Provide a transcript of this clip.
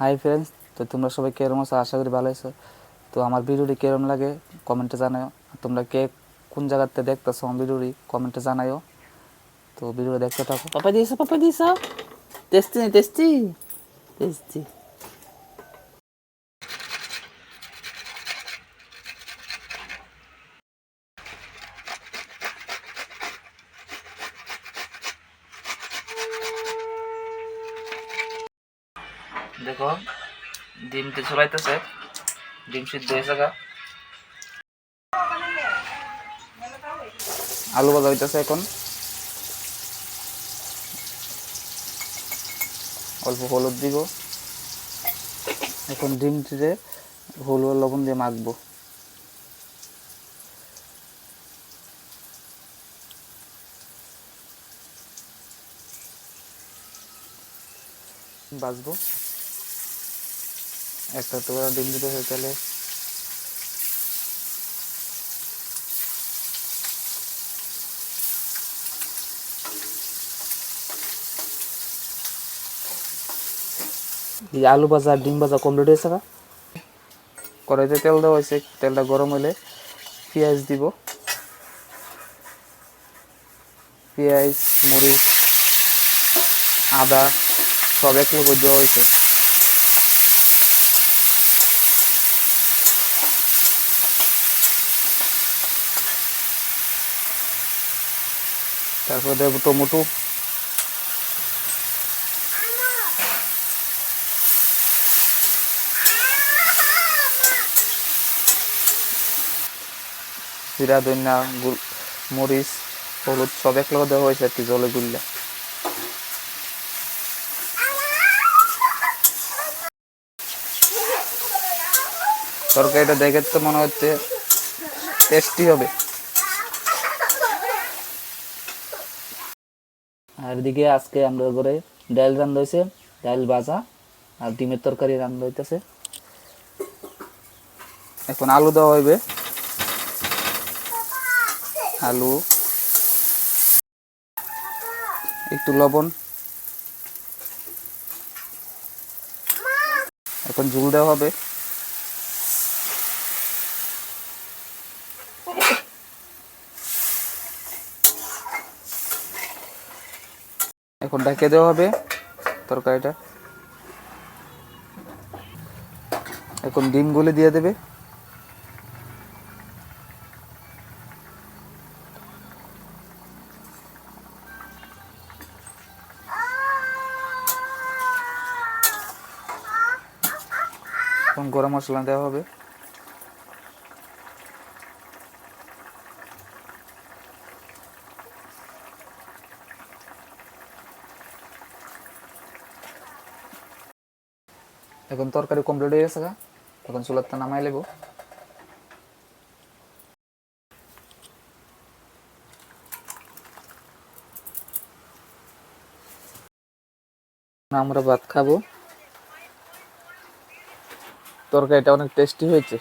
Hi friends তো তোমরা সবাই কেরম আছো? আশা করি ভালো আছো। তো আমার ভিডিওটি কেরম লাগে? কমেন্টে জানাও তোমরা কে কোন জায়গাতে দেখতেছো আমার ভিডিওটি কমেন্টে জানাও তো ভিডিও দেখতে থাকো। পাপা দিয়েছ পাপা দিয়েছ। টেস্টি টেস্টি টেস্টি দেখো ডিম ডিমটি চলাইতেছে ডিম সিদ্ধ হয়েছে গা। আলু ভাজা হইতেছে এখন। অল্প হলুদ দিব। এখন ডিমটিতে হলুদ আর লবণ দিয়ে মাখবো। বাজবো। একটা তো ডিম দিতে হয়ে তাহলে আলু ভাজা ডিম ভাজা কমপ্লিট হয়েছে না? কড়াইতে তেল দেওয়া হয়েছে তেলটা গরম হলে পেঁয়াজ দিব। পেঁয়াজ মরিচ আদা সব এক লোক দেওয়া হয়েছে। তারপরে দেবো টমেটো। জিরা, ধনিয়া মরিচ, হলুদ, সব এক লগে দেওয়া হয়েছে আর কি, জলে গুললে। তরকারিটা দেখে তো মনে হচ্ছে টেস্টি হবে। আর এদিকে আজকে আমরা ঘরে ডাল রান্না হয়েছে ডাল ভাজা আর ডিমের তরকারি রান্না হইতেছে এখন আলু দেওয়া হইবে। আলু, একটু লবণ। এখন ঝুল দেওয়া হবে। এখন ঢেকে দেওয়া হবে তরকারিটা। এখন ডিমগুলি দিয়ে দেবে। এখন গরম মশলা দেওয়া হবে। এখন তরকারি কমপ্লিট হয়ে গেছে। এখন চুলারটা নামাই লেব। আমরা ভাত খাব। তরকারিটা অনেক টেস্টি হয়েছে।